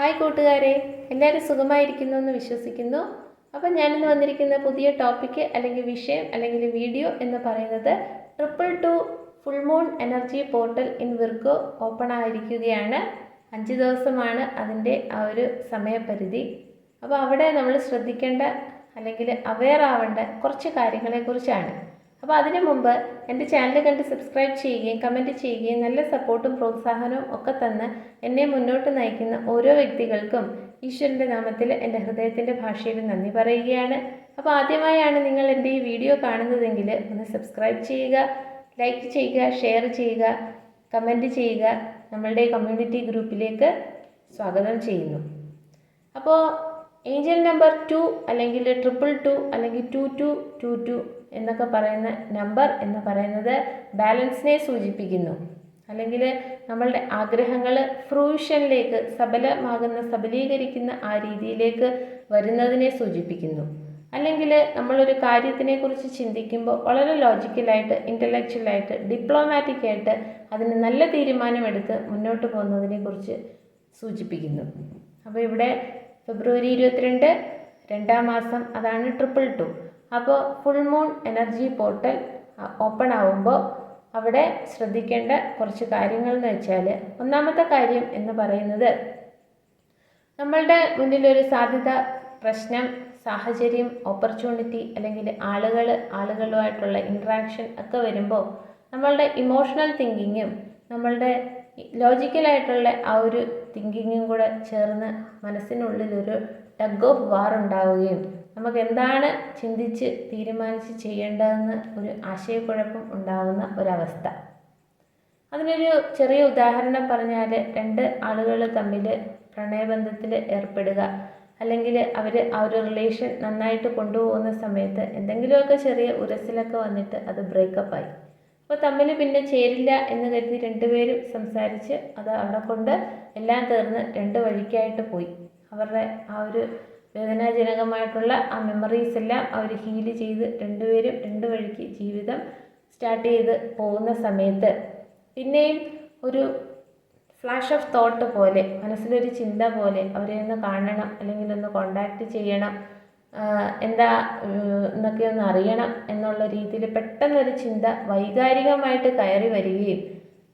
Hi കൂട്ടുകാരെ എല്ലാവരും സുഖമായിരിക്കുന്നു എന്ന് വിശ്വസിക്കുന്നു. അപ്പം ഞാനിന്ന് വന്നിരിക്കുന്ന പുതിയ ടോപ്പിക്ക് അല്ലെങ്കിൽ വിഷയം അല്ലെങ്കിൽ വീഡിയോ എന്ന് പറയുന്നത് triple two full moon energy portal in Virgo open ആയിരിക്കുകയാണ്. അഞ്ച് ദിവസമാണ് അതിന്റെ ആ ഒരു സമയപരിധി. അപ്പോൾ അവിടെ നമ്മൾ ശ്രദ്ധിക്കേണ്ട അല്ലെങ്കിൽ അവെയർ ആവേണ്ട കുറച്ച് കാര്യങ്ങളെക്കുറിച്ചാണ്. അപ്പോൾ അതിനു മുമ്പ് എന്റെ ചാനൽ കണ്ട് സബ്സ്ക്രൈബ് ചെയ്യുകയും കമന്റ് ചെയ്യുകയും നല്ല സപ്പോർട്ടും പ്രോത്സാഹനവും ഒക്കെ തന്ന് എന്നെ മുന്നോട്ട് നയിക്കുന്ന ഓരോ വ്യക്തികൾക്കും ഈശ്വരന്റെ നാമത്തിൽ എന്റെ ഹൃദയത്തിന്റെ ഭാഷയിൽ നന്ദി പറയുകയാണ്. അപ്പോൾ ആദ്യമായാണ് നിങ്ങൾ എന്റെ ഈ വീഡിയോ കാണുന്നതെങ്കിൽ ഒന്ന് സബ്സ്ക്രൈബ് ചെയ്യുക ലൈക്ക് ചെയ്യുക ഷെയർ ചെയ്യുക കമന്റ് ചെയ്യുക. നമ്മളുടെ കമ്മ്യൂണിറ്റി ഗ്രൂപ്പിലേക്ക് സ്വാഗതം ചെയ്യുന്നു. അപ്പോൾ ഏഞ്ചൽ നമ്പർ ടു അല്ലെങ്കിൽ ട്രിപ്പിൾ ടു അല്ലെങ്കിൽ ടു ടു ടു ടു എന്നൊക്കെ പറയുന്ന നമ്പർ എന്ന് പറയുന്നത് ബാലൻസിനെ സൂചിപ്പിക്കുന്നു. അല്ലെങ്കിൽ നമ്മളുടെ ആഗ്രഹങ്ങൾ ഫ്രൂഷനിലേക്ക് സബലമാകുന്ന സബലീകരിക്കുന്ന ആ രീതിയിലേക്ക് വരുന്നതിനെ സൂചിപ്പിക്കുന്നു. അല്ലെങ്കിൽ നമ്മളൊരു കാര്യത്തിനെക്കുറിച്ച് ചിന്തിക്കുമ്പോൾ വളരെ ലോജിക്കലായിട്ട് ഇന്റലക്ച്വലായിട്ട് ഡിപ്ലോമാറ്റിക് ആയിട്ട് അതിന് നല്ല തീരുമാനമെടുത്ത് മുന്നോട്ട് പോകുന്നതിനെക്കുറിച്ച് സൂചിപ്പിക്കുന്നു. അപ്പോൾ ഇവിടെ ഫെബ്രുവരി ഇരുപത്തിരണ്ട് രണ്ടാം മാസം അതാണ് ട്രിപ്പിൾ ടു അപ്പോൾ full moon energy portal open ആവുമ്പോൾ അവിടെ ശ്രദ്ധിക്കേണ്ട കുറച്ച് കാര്യങ്ങൾ എന്ന് വെച്ചാൽ ഒന്നാമത്തെ കാര്യം എന്ന് പറയുന്നത് നമ്മളുടെ മുന്നിലൊരു സാധ്യത പ്രശ്നം സാഹചര്യം ഓപ്പർച്യൂണിറ്റി അല്ലെങ്കിൽ ആളുകൾ ആളുകളുമായിട്ടുള്ള ഇൻട്രാക്ഷൻ ഒക്കെ വരുമ്പോൾ നമ്മളുടെ ഇമോഷണൽ തിങ്കിങ്ങും നമ്മളുടെ ലോജിക്കലായിട്ടുള്ള ആ ഒരു തിങ്കിങ്ങും കൂടെ ചേർന്ന് മനസ്സിനുള്ളിലൊരു ടഗ് ഓഫ് വാർ ഉണ്ടാവുകയും നമുക്ക് എന്താണ് ചിന്തിച്ച് തീരുമാനിച്ച് ചെയ്യേണ്ടതെന്ന് ഒരു ആശയക്കുഴപ്പം ഉണ്ടാകുന്ന ഒരവസ്ഥ. അതിനൊരു ചെറിയ ഉദാഹരണം പറഞ്ഞാൽ രണ്ട് ആളുകൾ തമ്മിൽ പ്രണയബന്ധത്തിൽ ഏർപ്പെടുക അല്ലെങ്കിൽ അവർ ആ ഒരു റിലേഷൻ നന്നായിട്ട് കൊണ്ടുപോകുന്ന സമയത്ത് എന്തെങ്കിലുമൊക്കെ ചെറിയ ഉരസിലൊക്കെ വന്നിട്ട് അത് ബ്രേക്കപ്പ് ആയി. അപ്പോൾ തമ്മിൽ പിന്നെ ചേരില്ല എന്ന് കരുതി രണ്ടുപേരും സംസാരിച്ച് അത് അവിടെ കൊണ്ട് എല്ലാം തീർന്ന് രണ്ട് വഴിക്കായിട്ട് പോയി. അവരുടെ ആ ഒരു വേദനാജനകമായിട്ടുള്ള ആ മെമ്മറീസ് എല്ലാം അവർ ഹീൽ ചെയ്ത് രണ്ടുപേരും രണ്ട് വഴിക്ക് ജീവിതം സ്റ്റാർട്ട് ചെയ്ത് പോകുന്ന സമയത്ത് പിന്നെയും ഒരു ഫ്ലാഷ് ഓഫ് തോട്ട് പോലെ മനസ്സിലൊരു ചിന്ത പോലെ അവരെ ഒന്ന് കാണണം അല്ലെങ്കിൽ ഒന്ന് കോണ്ടാക്ട് ചെയ്യണം എന്താ എന്നൊക്കെ ഒന്ന് അറിയണം എന്നുള്ള രീതിയിൽ പെട്ടെന്നൊരു ചിന്ത വൈകാരികമായിട്ട് കയറി വരികയും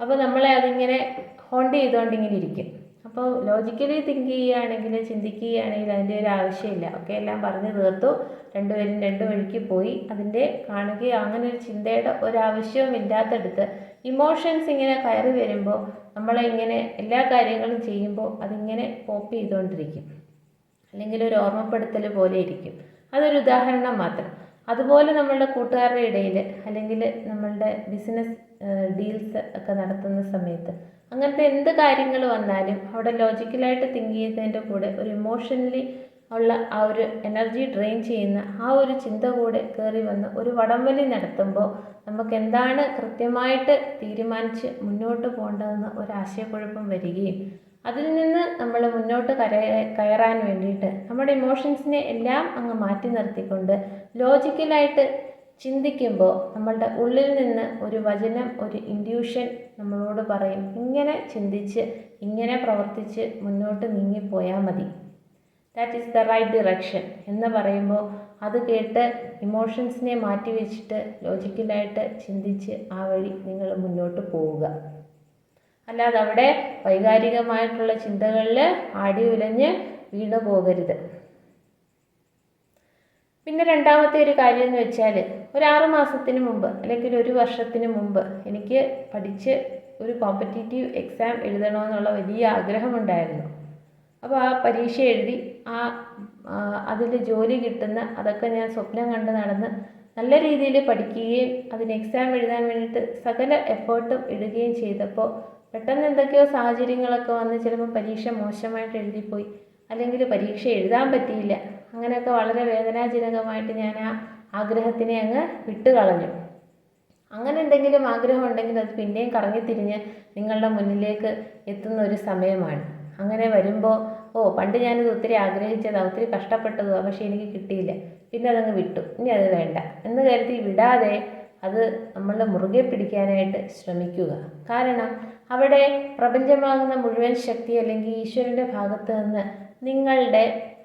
അപ്പോൾ നമ്മളെ അതിങ്ങനെ ഹോണ്ട് ചെയ്തുകൊണ്ടിങ്ങനെ ഇരിക്കും. അപ്പോൾ ലോജിക്കലി തിങ്ക് ചെയ്യുകയാണെങ്കിൽ ചിന്തിക്കുകയാണെങ്കിൽ അതിന്റെ ഒരു ആവശ്യമില്ല. ഒക്കെ എല്ലാം പറഞ്ഞു തീർത്തു. രണ്ടുപേരും രണ്ട് വഴിക്ക് പോയി. അതിന്റെ കാണുകയോ അങ്ങനെ ഒരു ചിന്തയുടെ ഒരാവശ്യവും ഇല്ലാത്തടുത്ത് ഇമോഷൻസ് ഇങ്ങനെ കയറി വരുമ്പോൾ നമ്മളെ ഇങ്ങനെ എല്ലാ കാര്യങ്ങളും ചെയ്യുമ്പോൾ അതിങ്ങനെ പോപ്പ് ചെയ്തുകൊണ്ടിരിക്കും. അല്ലെങ്കിൽ ഒരു ഓർമ്മപ്പെടുത്തൽ പോലെ ഇരിക്കും. അതൊരു ഉദാഹരണം മാത്രം. അതുപോലെ നമ്മളുടെ കൂട്ടുകാരുടെ ഇടയിൽ അല്ലെങ്കിൽ നമ്മളുടെ ബിസിനസ് ഡീൽസ് ഒക്കെ നടത്തുന്ന സമയത്ത് അങ്ങനത്തെ എന്ത് കാര്യങ്ങൾ വന്നാലും അവിടെ ലോജിക്കലായിട്ട് തിങ്ക് ചെയ്യുന്നതിന്റെ കൂടെ ഒരു ഇമോഷണലി ഉള്ള ആ ഒരു എനർജി ഡ്രെയിൻ ചെയ്യുന്ന ആ ഒരു ചിന്ത കൂടെ കയറി വന്ന് ഒരു വടംവലി നടത്തുമ്പോൾ നമുക്ക് എന്താണ് കൃത്യമായിട്ട് തീരുമാനിച്ച് മുന്നോട്ട് പോകേണ്ടതെന്ന് ഒരു ആശയക്കുഴപ്പം വരികയും അതിൽ നിന്ന് നമ്മൾ മുന്നോട്ട് കയറാൻ വേണ്ടിയിട്ട് നമ്മുടെ ഇമോഷൻസിനെ എല്ലാം അങ്ങ് മാറ്റി നിർത്തിക്കൊണ്ട് ലോജിക്കലായിട്ട് ചിന്തിക്കുമ്പോൾ നമ്മളുടെ ഉള്ളിൽ നിന്ന് ഒരു വചനം ഒരു ഇൻഡ്യൂഷൻ നമ്മളോട് പറയും. ഇങ്ങനെ ചിന്തിച്ച് ഇങ്ങനെ പ്രവർത്തിച്ച് മുന്നോട്ട് നീങ്ങിപ്പോയാൽ മതി. That is the right direction എന്ന് പറയുമ്പോൾ അത് കേട്ട് ഇമോഷൻസിനെ മാറ്റി വെച്ചിട്ട് ലോജിക്കലായിട്ട് ചിന്തിച്ച് ആ വഴി നിങ്ങൾ മുന്നോട്ട് പോവുക. അല്ലാതെ അവിടെ വൈകാരികമായിട്ടുള്ള ചിന്തകളിൽ ആടി ഉലഞ്ഞ് വീണു പോകരുത്. പിന്നെ രണ്ടാമത്തെ ഒരു കാര്യം എന്ന് വെച്ചാൽ ഒരു ആറ് മാസത്തിന് മുമ്പ് അല്ലെങ്കിൽ ഒരു വർഷത്തിന് മുമ്പ് എനിക്ക് പഠിച്ച് ഒരു കോമ്പറ്റേറ്റീവ് എക്സാം എഴുതണമെന്നുള്ള വലിയ ആഗ്രഹമുണ്ടായിരുന്നു. അപ്പോൾ ആ പരീക്ഷ എഴുതി ആ അതിൽ ജോലി കിട്ടുന്ന അതൊക്കെ ഞാൻ സ്വപ്നം കണ്ട് നടന്ന് നല്ല രീതിയിൽ പഠിക്കുകയും അതിന് എക്സാം എഴുതാൻ വേണ്ടിയിട്ട് സകല എഫേർട്ടും ഇടുകയും ചെയ്തപ്പോൾ പെട്ടെന്ന് എന്തൊക്കെയോ സാഹചര്യങ്ങളൊക്കെ വന്ന് ചിലപ്പോൾ പരീക്ഷ മോശമായിട്ട് എഴുതിപ്പോയി. അല്ലെങ്കിൽ പരീക്ഷ എഴുതാൻ പറ്റിയില്ല. അങ്ങനെയൊക്കെ വളരെ വേദനാജനകമായിട്ട് ഞാൻ ആ ആഗ്രഹത്തിനെ അങ്ങ് വിട്ടുകളഞ്ഞു. അങ്ങനെ എന്തെങ്കിലും ആഗ്രഹം ഉണ്ടെങ്കിൽ അത് പിന്നെയും കറങ്ങിത്തിരിഞ്ഞ് നിങ്ങളുടെ മുന്നിലേക്ക് എത്തുന്ന ഒരു സമയമാണ്. അങ്ങനെ വരുമ്പോൾ ഓ പണ്ട് ഞാനിത് ഒത്തിരി ആഗ്രഹിച്ചതാണ് ഒത്തിരി കഷ്ടപ്പെട്ടതാണ് പക്ഷേ എനിക്ക് കിട്ടിയില്ല. പിന്നെ അതങ്ങ് വിട്ടു. ഇനി അത് വേണ്ട. എന്ന് കരുതി വിടാതെ അത് നമ്മൾ മുറുകെ പിടിക്കാനായിട്ട് ശ്രമിക്കുക. കാരണം അവിടെ പ്രപഞ്ചമാകുന്ന മുഴുവൻ ശക്തി അല്ലെങ്കിൽ ഈശ്വരന്റെ ഭാഗത്ത് നിന്ന് നിങ്ങളുടെ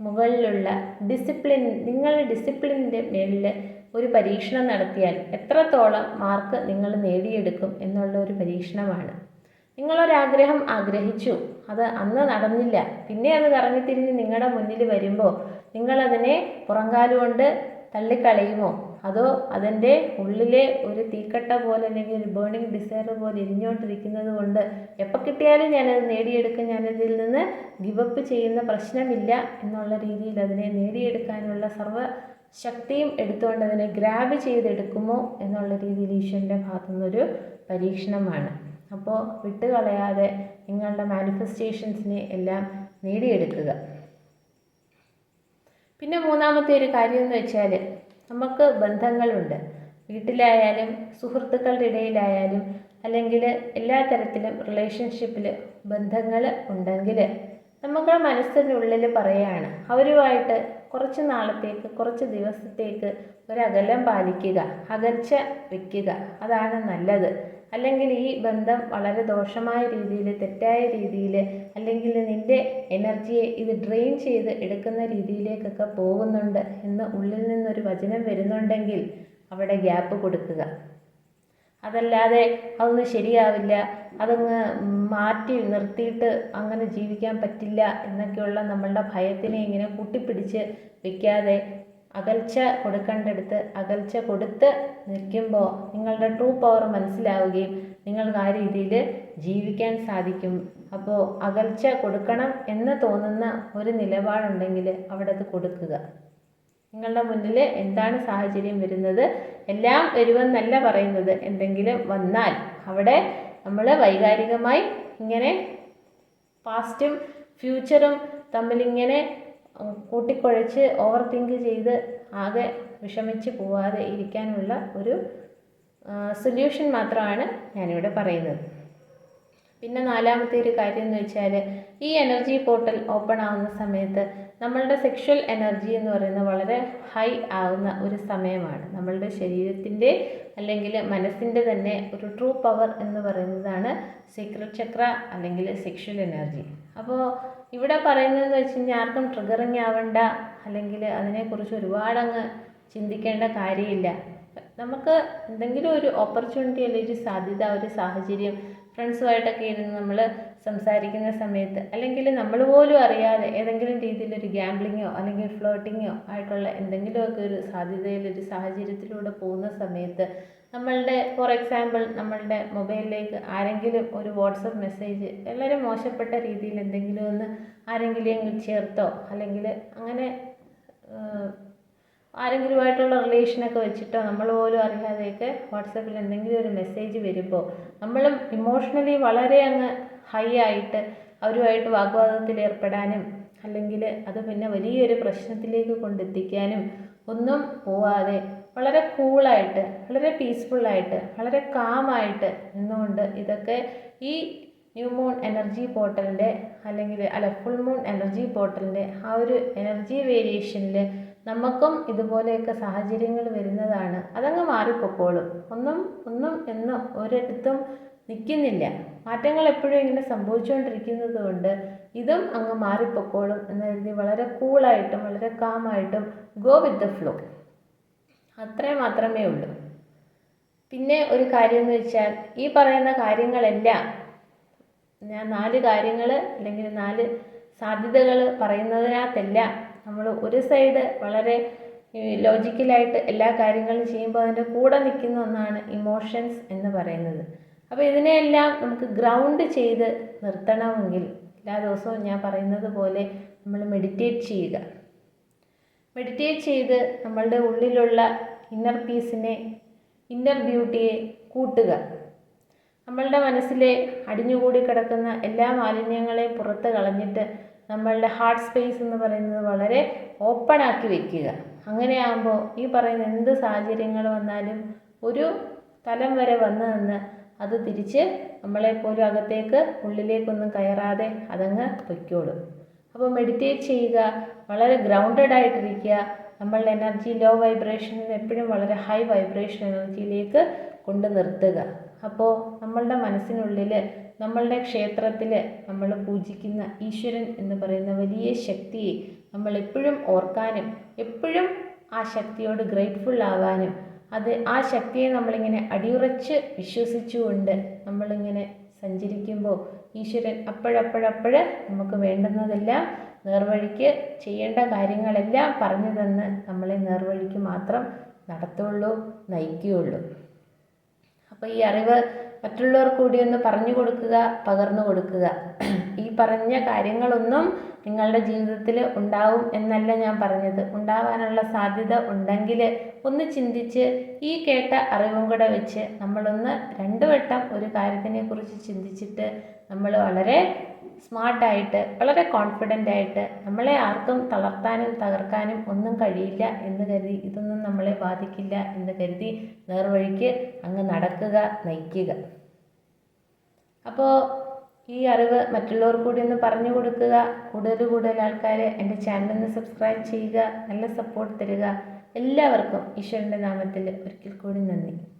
മുകളിലുള്ള ഡിസിപ്ലിൻ നിങ്ങളുടെ ഡിസിപ്ലിന്റെ മേളിൽ ഒരു പരീക്ഷണം നടത്തിയാൽ എത്രത്തോളം മാർക്ക് നിങ്ങൾ നേടിയെടുക്കും എന്നുള്ള ഒരു പരീക്ഷണമാണ്. നിങ്ങളൊരാഗ്രഹം ആഗ്രഹിച്ചു. അത് അന്ന് നടന്നില്ല. പിന്നെ അത് കറങ്ങിത്തിരിഞ്ഞ് നിങ്ങളുടെ മുന്നിൽ വരുമ്പോൾ നിങ്ങളതിനെ പുറംകാലുകൊണ്ട് തള്ളിക്കളയുമോ? അതോ അതിന്റെ ഉള്ളിലെ ഒരു തീക്കട്ട പോലെ അല്ലെങ്കിൽ ഒരു ബേണിംഗ് ഡിസയർ പോലെ എരിഞ്ഞുകൊണ്ടിരിക്കുന്നത് കൊണ്ട് എപ്പോൾ കിട്ടിയാലും ഞാനത് നേടിയെടുക്കും ഞാനതിൽ നിന്ന് ഗിവപ്പ് ചെയ്യുന്ന പ്രശ്നമില്ല എന്നുള്ള രീതിയിൽ അതിനെ നേടിയെടുക്കാനുള്ള സർവ ശക്തിയും എടുത്തുകൊണ്ട് അതിനെ ഗ്രാബ് ചെയ്തെടുക്കുമോ എന്നുള്ള രീതിയിൽ ഈശ്വരന്റെ ഭാഗത്തു നിന്നൊരു പരീക്ഷണമാണ്. അപ്പോൾ വിട്ടുകളയാതെ നിങ്ങളുടെ മാനിഫെസ്റ്റേഷൻസിനെ എല്ലാം നേടിയെടുക്കുക. പിന്നെ മൂന്നാമത്തെ ഒരു കാര്യം എന്ന് വെച്ചാൽ നമുക്ക് ബന്ധങ്ങളുണ്ട്. വീട്ടിലായാലും സുഹൃത്തുക്കളുടെ ഇടയിലായാലും അല്ലെങ്കിൽ എല്ലാ തരത്തിലും റിലേഷൻഷിപ്പിൽ ബന്ധങ്ങൾ ഉണ്ടെങ്കിൽ നമ്മുടെ മനസ്സിനുള്ളിൽ പറയുകയാണ്. അവരുമായിട്ട് കുറച്ച് നാളത്തേക്ക് കുറച്ച് ദിവസത്തേക്ക് ഒരകലം പാലിക്കുക അകൽച്ച വയ്ക്കുക അതാണ് നല്ലത്. അല്ലെങ്കിൽ ഈ ബന്ധം വളരെ ദോഷമായ രീതിയിൽ തെറ്റായ രീതിയിൽ അല്ലെങ്കിൽ നിന്റെ എനർജിയെ ഇത് ഡ്രെയിൻ ചെയ്ത് എടുക്കുന്ന രീതിയിലേക്കൊക്കെ പോകുന്നുണ്ട് എന്ന് ഉള്ളിൽ നിന്നൊരു വചനം വരുന്നുണ്ടെങ്കിൽ അവിടെ ഗ്യാപ്പ് കൊടുക്കുക. അതല്ലാതെ അതൊന്നും ശരിയാവില്ല അതങ്ങ് മാറ്റി നിർത്തിയിട്ട് അങ്ങനെ ജീവിക്കാൻ പറ്റില്ല എന്നൊക്കെയുള്ള നമ്മളുടെ ഭയത്തിനെ ഇങ്ങനെ കൂട്ടിപ്പിടിച്ച് വെക്കാതെ അകൽച്ച കൊടുക്കേണ്ടടുത്ത് അകൽച്ച കൊടുത്ത് നിൽക്കുമ്പോൾ നിങ്ങളുടെ ട്രൂ പവർ മനസ്സിലാവുകയും നിങ്ങൾക്ക് ആ രീതിയിൽ ജീവിക്കാൻ സാധിക്കും. അപ്പോൾ അകൽച്ച കൊടുക്കണം എന്ന് തോന്നുന്ന ഒരു നിലപാടുണ്ടെങ്കിൽ അവിടെ അത് കൊടുക്കുക. നിങ്ങളുടെ മുന്നിൽ എന്താണ് സാഹചര്യം വരുന്നത്? എല്ലാം വരുമെന്നല്ല പറയുന്നത്. എന്തെങ്കിലും വന്നാൽ അവിടെ നമ്മൾ വൈകാരികമായി ഇങ്ങനെ പാസ്റ്റും ഫ്യൂച്ചറും തമ്മിലിങ്ങനെ കൂട്ടിക്കുഴച്ച് ഓവർ തിങ്ക് ചെയ്ത് ആകെ വിഷമിച്ച് പോവാതെ ഇരിക്കാനുള്ള ഒരു സൊല്യൂഷൻ മാത്രമാണ് ഞാനിവിടെ പറയുന്നത്. പിന്നെ നാലാമത്തെ ഒരു കാര്യം എന്ന് വെച്ചാൽ ഈ എനർജി പോർട്ടൽ ഓപ്പൺ ആവുന്ന സമയത്ത് നമ്മളുടെ സെക്ഷൽ എനർജി എന്ന് പറയുന്നത് വളരെ ഹൈ ആവുന്ന ഒരു സമയമാണ്. നമ്മളുടെ ശരീരത്തിന്റെ അല്ലെങ്കിൽ മനസ്സിന്റെ തന്നെ ഒരു ട്രൂ പവർ എന്ന് പറയുന്നതാണ് സീക്രട്ട് ചക്ര അല്ലെങ്കിൽ സെക്ഷൽ എനർജി അപ്പോൾ ഇവിടെ പറയുന്നതെന്ന് വെച്ച് കഴിഞ്ഞാൽ ആർക്കും ട്രിഗറിങ് ആവണ്ട. അല്ലെങ്കിൽ അതിനെക്കുറിച്ച് ഒരുപാടങ്ങ് ചിന്തിക്കേണ്ട കാര്യമില്ല. നമുക്ക് എന്തെങ്കിലും ഒരു ഓപ്പർച്യൂണിറ്റി അല്ലെങ്കിൽ ഒരു സാധ്യത ഒരു സാഹചര്യം ഫ്രണ്ട്സുമായിട്ടൊക്കെ ഇരുന്ന് നമ്മൾ സംസാരിക്കുന്ന സമയത്ത് അല്ലെങ്കിൽ നമ്മൾ പോലും അറിയാതെ ഏതെങ്കിലും രീതിയിലൊരു ഗ്യാംബ്ലിങ്ങോ അല്ലെങ്കിൽ ഫ്ലോട്ടിങ്ങോ ആയിട്ടുള്ള എന്തെങ്കിലുമൊക്കെ ഒരു സാധ്യതയിൽ ഒരു സാഹചര്യത്തിലൂടെ പോകുന്ന സമയത്ത് നമ്മളുടെ ഫോർ എക്സാമ്പിൾ നമ്മളുടെ മൊബൈലിലേക്ക് ആരെങ്കിലും ഒരു വാട്സപ്പ് മെസ്സേജ് വളരെ മോശപ്പെട്ട രീതിയിൽ എന്തെങ്കിലും ഒന്ന് ആരെങ്കിലും ചേർത്തോ? അല്ലെങ്കിൽ അങ്ങനെ ആരെങ്കിലുമായിട്ടുള്ള റിലേഷനൊക്കെ വെച്ചിട്ടോ നമ്മൾ പോലും അറിയാതെയൊക്കെ വാട്സപ്പിൽ എന്തെങ്കിലും ഒരു മെസ്സേജ് വരുമ്പോൾ നമ്മളും ഇമോഷണലി വളരെ അങ്ങ് ഹൈ ആയിട്ട് അവരുമായിട്ട് വാഗ്വാദത്തിൽ ഏർപ്പെടാനും അല്ലെങ്കിൽ അത് പിന്നെ വലിയൊരു പ്രശ്നത്തിലേക്ക് കൊണ്ടെത്തിക്കാനും ഒന്നും പോവാതെ വളരെ കൂളായിട്ട് വളരെ പീസ്ഫുള്ളായിട്ട് വളരെ കാമായിട്ട് നിന്നുകൊണ്ട് ഇതൊക്കെ ഈ ന്യൂ മൂൺ എനർജി പോർട്ടലിന്റെ അല്ലെങ്കിൽ അല്ല ഫുൾ മൂൺ എനർജി പോർട്ടലിന്റെ ആ ഒരു എനർജി വേരിയേഷനിൽ നമുക്കും ഇതുപോലെയൊക്കെ സാഹചര്യങ്ങൾ വരുന്നതാണ്. അതങ്ങ് മാറിപ്പോക്കോളും. ഒന്നും ഒന്നും എന്നും ഒരിടത്തും നിൽക്കുന്നില്ല. മാറ്റങ്ങൾ എപ്പോഴും ഇങ്ങനെ സംഭവിച്ചുകൊണ്ടിരിക്കുന്നത് കൊണ്ട് ഇതും അങ്ങ് മാറിപ്പോക്കോളും എന്ന് കരുതി വളരെ കൂളായിട്ടും വളരെ കാമായിട്ടും ഗോ വിത്ത് ദ ഫ്ലോ അത്രയും മാത്രമേ ഉള്ളൂ. പിന്നെ ഒരു കാര്യം എന്ന് വെച്ചാൽ ഈ പറയുന്ന കാര്യങ്ങളെല്ലാം ഞാൻ നാല് കാര്യങ്ങൾ അല്ലെങ്കിൽ നാല് സാധ്യതകൾ പറയുന്നതിനകത്തെല്ലാം നമ്മൾ ഒരു സൈഡ് വളരെ ലോജിക്കലായിട്ട് എല്ലാ കാര്യങ്ങളും ചെയ്യുമ്പോൾ അതിന്റെ കൂടെ നിൽക്കുന്ന ഒന്നാണ് ഇമോഷൻസ് എന്ന് പറയുന്നത്. അപ്പോൾ ഇതിനെയെല്ലാം നമുക്ക് ഗ്രൗണ്ട് ചെയ്ത് നിർത്തണമെങ്കിൽ എല്ലാ ദിവസവും ഞാൻ പറയുന്നത് പോലെ നമ്മൾ മെഡിറ്റേറ്റ് ചെയ്യുക. മെഡിറ്റേറ്റ് ചെയ്ത് നമ്മളുടെ ഉള്ളിലുള്ള ഇന്നർ പീസിനെ ഇന്നർ ബ്യൂട്ടിയെ കൂട്ടുക. നമ്മളുടെ മനസ്സിലെ അടിഞ്ഞുകൂടി കിടക്കുന്ന എല്ലാ മാലിന്യങ്ങളെയും പുറത്ത് കളഞ്ഞിട്ട് നമ്മളുടെ ഹാർട്ട് സ്പേസ് എന്ന് പറയുന്നത് വളരെ ഓപ്പൺ ആക്കി വെക്കുക. അങ്ങനെയാകുമ്പോൾ ഈ പറയുന്ന എന്ത് സാഹചര്യങ്ങൾ വന്നാലും ഒരു തലം വരെ വന്നു നിന്ന് അത് തിരിച്ച് നമ്മളെപ്പോലും അകത്തേക്ക് ഉള്ളിലേക്കൊന്നും കയറാതെ അതങ്ങ് പൊയ്ക്കോളും. അപ്പോൾ മെഡിറ്റേറ്റ് ചെയ്യുക വളരെ ഗ്രൗണ്ടഡ് ആയിട്ടിരിക്കുക. നമ്മളുടെ എനർജി ലോ വൈബ്രേഷനിൽ എപ്പോഴും വളരെ ഹൈ വൈബ്രേഷൻ എനർജിയിലേക്ക് കൊണ്ട് നിർത്തുക. അപ്പോൾ നമ്മളുടെ മനസ്സിനുള്ളിൽ നമ്മളുടെ ക്ഷേത്രത്തിൽ നമ്മൾ പൂജിക്കുന്ന ഈശ്വരൻ എന്ന് പറയുന്ന വലിയ ശക്തിയെ നമ്മൾ എപ്പോഴും ഓർക്കാനും എപ്പോഴും ആ ശക്തിയോട് ഗ്രേറ്റ്ഫുൾ ആവാനും അത് ആ ശക്തിയെ നമ്മളിങ്ങനെ അടിയുറച്ച് വിശ്വസിച്ചുകൊണ്ട് നമ്മളിങ്ങനെ സഞ്ചരിക്കുമ്പോൾ ഈശ്വരൻ അപ്പോഴപ്പോഴപ്പോഴ് നമുക്ക് വേണ്ടുന്നതെല്ലാം നേർവഴിക്ക് ചെയ്യേണ്ട കാര്യങ്ങളെല്ലാം പറഞ്ഞു തന്ന് നമ്മളെ നേർവഴിക്ക് മാത്രം നടത്തുള്ളൂ നയിക്കുകയുള്ളൂ. അപ്പോൾ ഈ അറിവ് മറ്റുള്ളവർ കൂടി ഒന്ന് പറഞ്ഞു കൊടുക്കുക പകർന്നു കൊടുക്കുക. ഈ പറഞ്ഞ കാര്യങ്ങളൊന്നും നിങ്ങളുടെ ജീവിതത്തിൽ ഉണ്ടാവും എന്നല്ല ഞാൻ പറഞ്ഞത്. ഉണ്ടാവാനുള്ള സാധ്യത ഉണ്ടെങ്കിൽ ഒന്ന് ചിന്തിച്ച് ഈ കേട്ട അറിവും കൂടെ വെച്ച് നമ്മളൊന്ന് രണ്ടു വട്ടം ഒരു കാര്യത്തിനെ കുറിച്ച് ചിന്തിച്ചിട്ട് നമ്മൾ വളരെ സ്മാർട്ടായിട്ട് വളരെ കോൺഫിഡന്റ് ആയിട്ട് നമ്മളെ ആർക്കും തളർത്താനും തകർക്കാനും ഒന്നും കഴിയില്ല എന്ന് കരുതി ഇതൊന്നും നമ്മളെ ബാധിക്കില്ല എന്ന് കരുതി നേർവഴിക്ക് അങ്ങ് നടക്കുക നയിക്കുക. അപ്പോൾ ഈ അറിവ് മറ്റുള്ളവർക്ക് കൂടി ഒന്ന് പറഞ്ഞു കൊടുക്കുക. കൂടുതൽ കൂടുതൽ ആൾക്കാർ എന്റെ ചാനലൊന്ന് സബ്സ്ക്രൈബ് ചെയ്യുക. നല്ല സപ്പോർട്ട് തരിക. എല്ലാവർക്കും ഈശ്വരന്റെ നാമത്തിൽ ഒരിക്കൽ കൂടി നന്ദി.